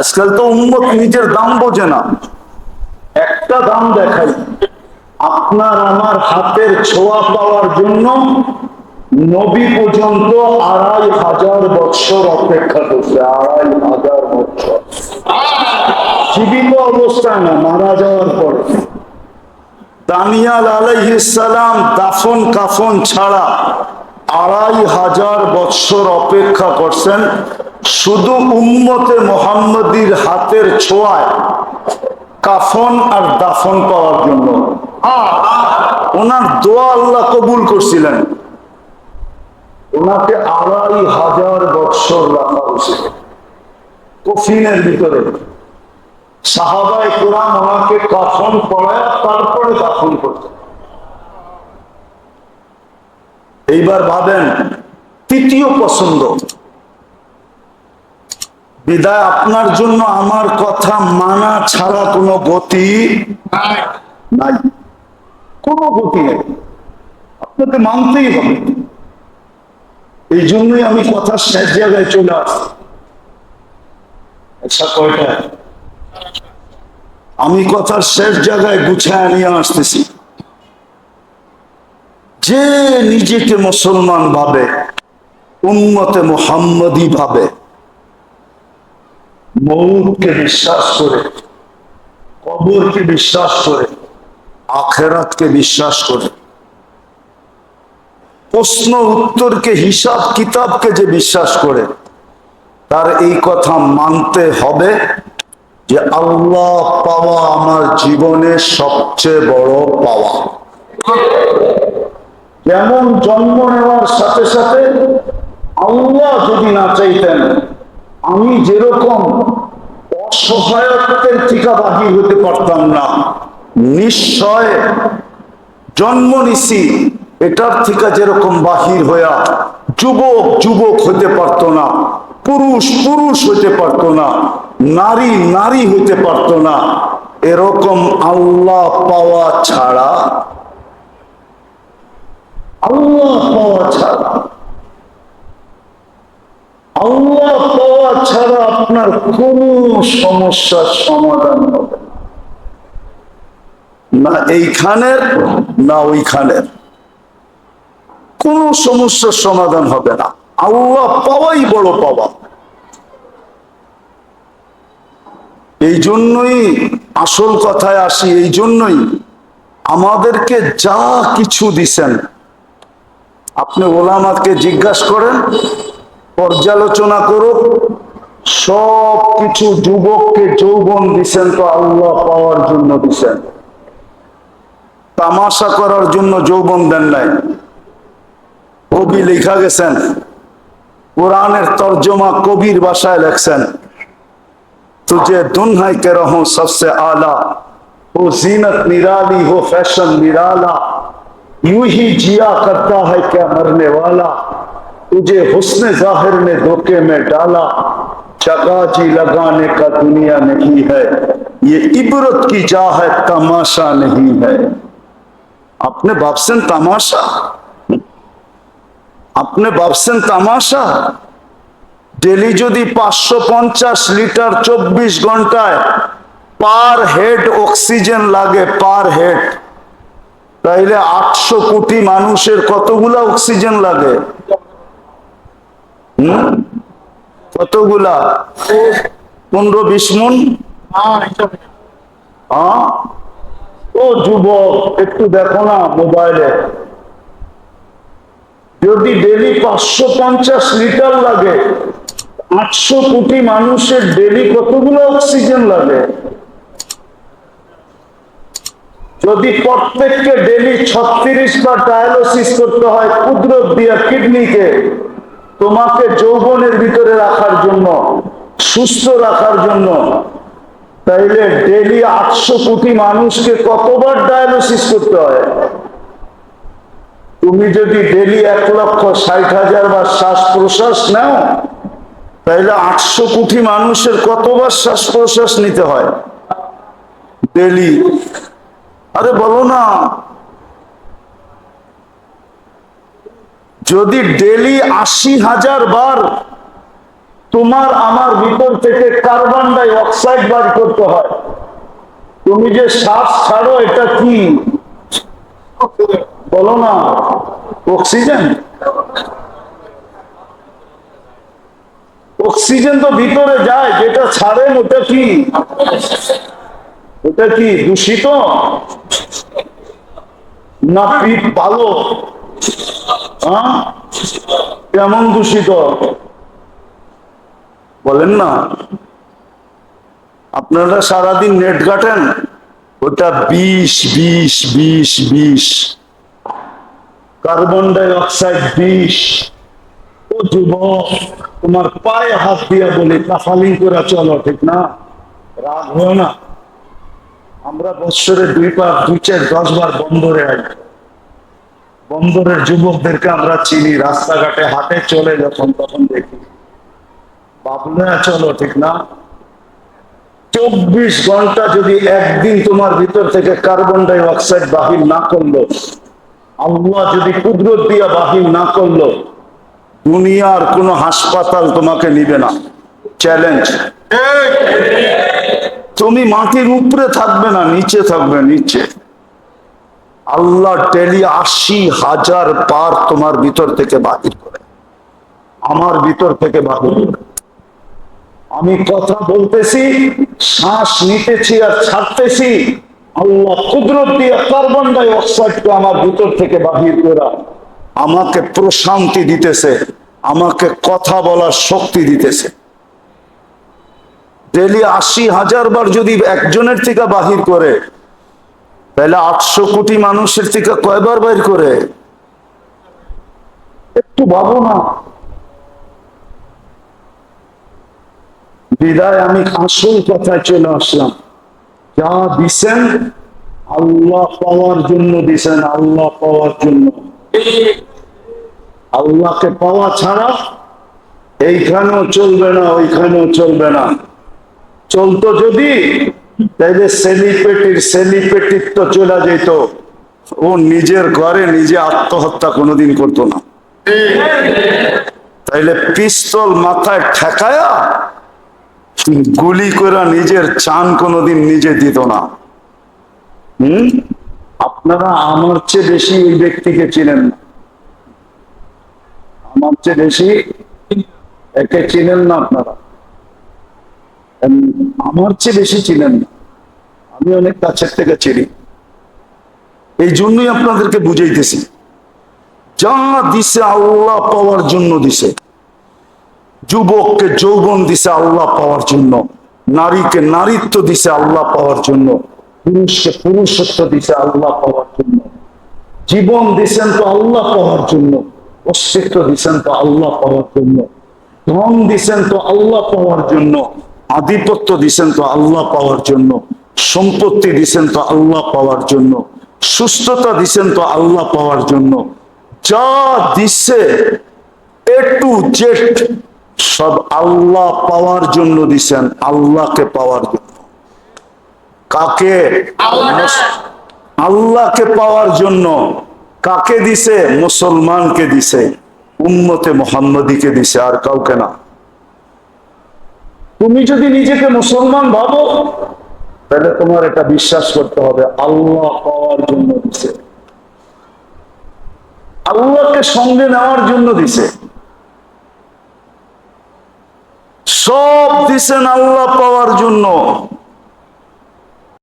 আজকাল তো উন্মত নিজের দাম বোঝে না। একটা দাম দেখাই, আপনার আমার হাতের ছোঁয়া পাওয়ার জন্য নবী পর্যন্ত আড়াই হাজার বৎসর অপেক্ষা করছে, আড়াই হাজার বৎসর। জীবিত অবস্থায় না, মারা যাওয়ার পরে। দানিয়াল আলাইহিসালাম দাফন কাফন ছাড়া আড়াই হাজার বৎসর অপেক্ষা করছেন শুধু উম্মতে মোহাম্মদীর হাতের ছোঁয়ায় কাফন আর দাফন পাওয়ার জন্য। ওনার দোয়া আল্লাহ কবুল করছিলেন। ওনাকে আড়াই হাজার বৎসর রাখা হয়েছিল কফিনের ভিতরে। সাহাবাই কোরআন ওনাকে কাফন পড়ায় তারপরে দাফন করতেন। এইবার ভাবেন, তৃতীয় পছন্দ। বিদায় আপনার জন্য আমার কথা মানা ছাড়া কোনো গতি নাই। কোনো গতি নেই। আপনাকে মানতেই হবে। এই জন্যই আমি কথা শেষ জায়গায় চলে আসি আচ্ছা কয়টা? আমি কথার শেষ জায়গায় গুছায় নিয়ে আসতেছি। যে নিজেকে মুসলমান ভাবে উন্মতে মোহাম্মদী ভাবে মৌতকে বিশ্বাস করে, কবরকে বিশ্বাস করে, আখেরাতকে বিশ্বাস করে। প্রশ্ন উত্তরকে, হিসাব কিতাবকে যে বিশ্বাস করে, তার এই কথা মানতে হবে যে আল্লাহ পাওয়া আমার জীবনের সবচেয়ে বড় পাওয়া। যেমন জন্ম নেওয়ার সাথে সাথে আল্লাহ যদি না চাইতেন আমি যেরকম অসহায়ত্বের টিকা বাহির হতে পারতাম না, নিশ্চয় জন্ম নিছি, এটার থেকে যেরকম বাহির হইয়া যুবক যুবক হতে পারতো না, পুরুষ পুরুষ হইতে পারতো না, নারী নারী হইতে পারতো না, এরকম আল্লাহ পাওয়া ছাড়া, আল্লাহ পাওয়া ছাড়া আল্লাহ পাওয়া ছাড়া আপনার কোন সমস্যার সমাধান হবে না। এইখানের, না ওইখানের। কোন সমস্যার সমাধান হবে না। আল্লাহ পাওয়াই বড় পাওয়া। এই জন্যই আসল কথায় আসি, এই জন্যই আমাদেরকে যা কিছু দিছেন, আপনি ওলামাকে জিজ্ঞাসা করেন পর্যালোচনা করুক। সব কিছু যুবককে যৌবন দিচ্ছেন তো আল্লাহ পাওয়ার জন্য দিচ্ছেন তামাশা করার জন্য যৌবন দেন নাই। কবি লেখা গেছেন, কোরআনের তর্জমা কবির বাসায় লেখছেন তুঝে দুনহাই কে রহ সবসে আলা, ও জিনত নিরালি হো fashion Nirala you he Zia করতা হ্যাঁ কে মরনে ওয়ালা। तुझे हुस्न जाहिर ने धोखे में डाला चकाची लगाने का दुनिया नहीं है ये इबरत की जा है तमाशा नहीं है अपने ভাবছেন তামাশা আপনি ভাবছেন তামাশা ডেলি যদি পাঁচশো পঞ্চাশ লিটার চব্বিশ ঘন্টায় পার হেড অক্সিজেন লাগে পার হেড তাইলে আটশো কোটি মানুষের কতগুলা অক্সিজেন লাগে কতগুলা? পনেরো, বিশ মন? হ্যাঁ? ও যুবক, একটু দেখো না মোবাইলে। যদি ডেলি পাঁচশো পঞ্চাশ লিটার লাগে, আটশো কোটি মানুষের ডেলি কতগুলো অক্সিজেন লাগে? যদি প্রত্যেককে ডেলি ছত্রিশ বার ডায়ালিসিস করতে হয়, কুদরত দিয়া কিডনিকে। তোমাকে যৌবনের ভিতরে রাখার জন্য, সুস্থ রাখার জন্য, তাইলে ডেলি আটশো কোটি মানুষকে কতবার ডায়ালিসিস করতে হয়? তুমি যদি ডেলি এক লক্ষ ষাট হাজার বার শ্বাস প্রশ্বাস নাও তাহলে আটশো কোটি মানুষের কতবার শ্বাস প্রশ্বাস নিতে হয়? ডেলি আরে বলো না যদি ডেলি আশি হাজার বার তোমার আমার ভিতর থেকে কার্বন ডাই অক্সাইড বার করতে হয়, তুমি যে শ্বাস ছাড়ো, এটা কি? বলো না, অক্সিজেন? অক্সিজেন তো ভিতরে যায়, যেটা ছাড়েন ওটা কি? ওটা কি দূষিত? না পিঠ ভালো? কেমন দূষিত? বলেন না। আপনারা সারাদিন নেট ঘাটেন? ওটা বিষ বিষ বিষ বিষ। কার্বন ডাই অক্সাইড বিষ। ও যুবক, তোমার পায়ে হাত দিয়া বলি কাফালিং করে চলো, ঠিক না? রাগ হয় না। আমরা বৎসরে দুই পার দুই চার, দশ বার বন্দরে আই বন্দরের যুবকদেরকে আমরা চিনি রাস্তাঘাটে হাটে চলে যখন তখন দেখি। বাবলা চলো ঠিক না? চব্বিশ ঘণ্টা যদি একদিন তোমার ভিতর থেকে কার্বন ডাই অক্সাইড বাহির না করল আল্লাহ যদি কুদরত দিয়া বাহির না করল দুনিয়ার কোনো হাসপাতাল তোমাকে নিবে না। চ্যালেঞ্জ তুমি মাটির উপরে থাকবে না নিচে থাকবে নিচে। আল্লাহ ডেলি আশি হাজার বার তোমার ভিতর থেকে বাহির করে। আমার ভিতর থেকে বাহির করে। আমি কথা বলতেছি, শ্বাস নিতেছি আর ছাড়তেছি। আল্লাহ কুদরত দিয়ে কার্বন ডাই অক্সাইডকে আমার ভিতর থেকে বাহির করা আমাকে প্রশান্তি দিতেছে, আমাকে কথা বলার শক্তি দিতেছে। ডেলি আশি হাজার বার যদি একজনের থেকে বাহির করে তাহলে আটশো কোটি মানুষের থেকে কয়বার বাইর করে? একটু ভাবো না। বিদায়, আমি আসল কথায় চলে আসলাম। যা দিছেন, আল্লাহ পাওয়ার জন্য দিছেন, আল্লাহ পাওয়ার জন্য। আল্লাহকে পাওয়া ছাড়া এইখানেও চলবে না, ওইখানেও চলবে না। চলতো যদি তাইলে সেলিপেটির তো চলে যেত ও নিজের ঘরে নিজে আত্মহত্যা কোনোদিন করতো না। তাইলে পিস্তল মাথায় ঠেকায়া গুলি করে নিজের চান কোনোদিন নিজে দিত না। হুম? আপনারা আমার চেয়ে বেশি ওই ব্যক্তিকে চিনেন না। আমার চেয়ে বেশি একে চিনেন না আপনারা। আমার চেয়ে বেশি চিনেন না আমি অনেক কাছের থেকে চিনি। এই জন্যই আপনাদেরকে বুঝাইতেছি। যা দিছে আল্লাহ পাওয়ার জন্য দিছে। যুবককে যৌবন দিছে আল্লাহ পাওয়ার জন্য। নারীকে নারীত্ব দিছে আল্লাহ পাওয়ার জন্য। পুরুষকে পুরুষত্ব দিছে আল্লাহ পাওয়ার জন্য। জীবন দিছেন তো আল্লাহ পাওয়ার জন্য। অস্তিত্ব দিছেন তো আল্লাহ পাওয়ার জন্য। ধন দিছেন তো আল্লাহ পাওয়ার জন্য। আধিপত্য দিছেন তো আল্লাহ পাওয়ার জন্য সম্পত্তি দিছেন তো আল্লাহ পাওয়ার জন্য সুস্থতা দিছেন তো আল্লাহ পাওয়ার জন্য। যা দিছে এ টু জেড সব আল্লাহ পাওয়ার জন্য দিছেন আল্লাহকে পাওয়ার জন্য। কাকে? আল্লাহকে পাওয়ার জন্য। কাকে দিছে? মুসলমানকে দিছে। উম্মতে মোহাম্মদীকে দিছে আর কাউকে না। তুমি যদি নিজেকে মুসলমান ভাবো, তাহলে তোমার এটা বিশ্বাস করতে হবে, আল্লাহ পাওয়ার জন্য দিছে। আল্লাহকে সঙ্গে নেওয়ার জন্য দিছে। সব দিছেন আল্লাহ পাওয়ার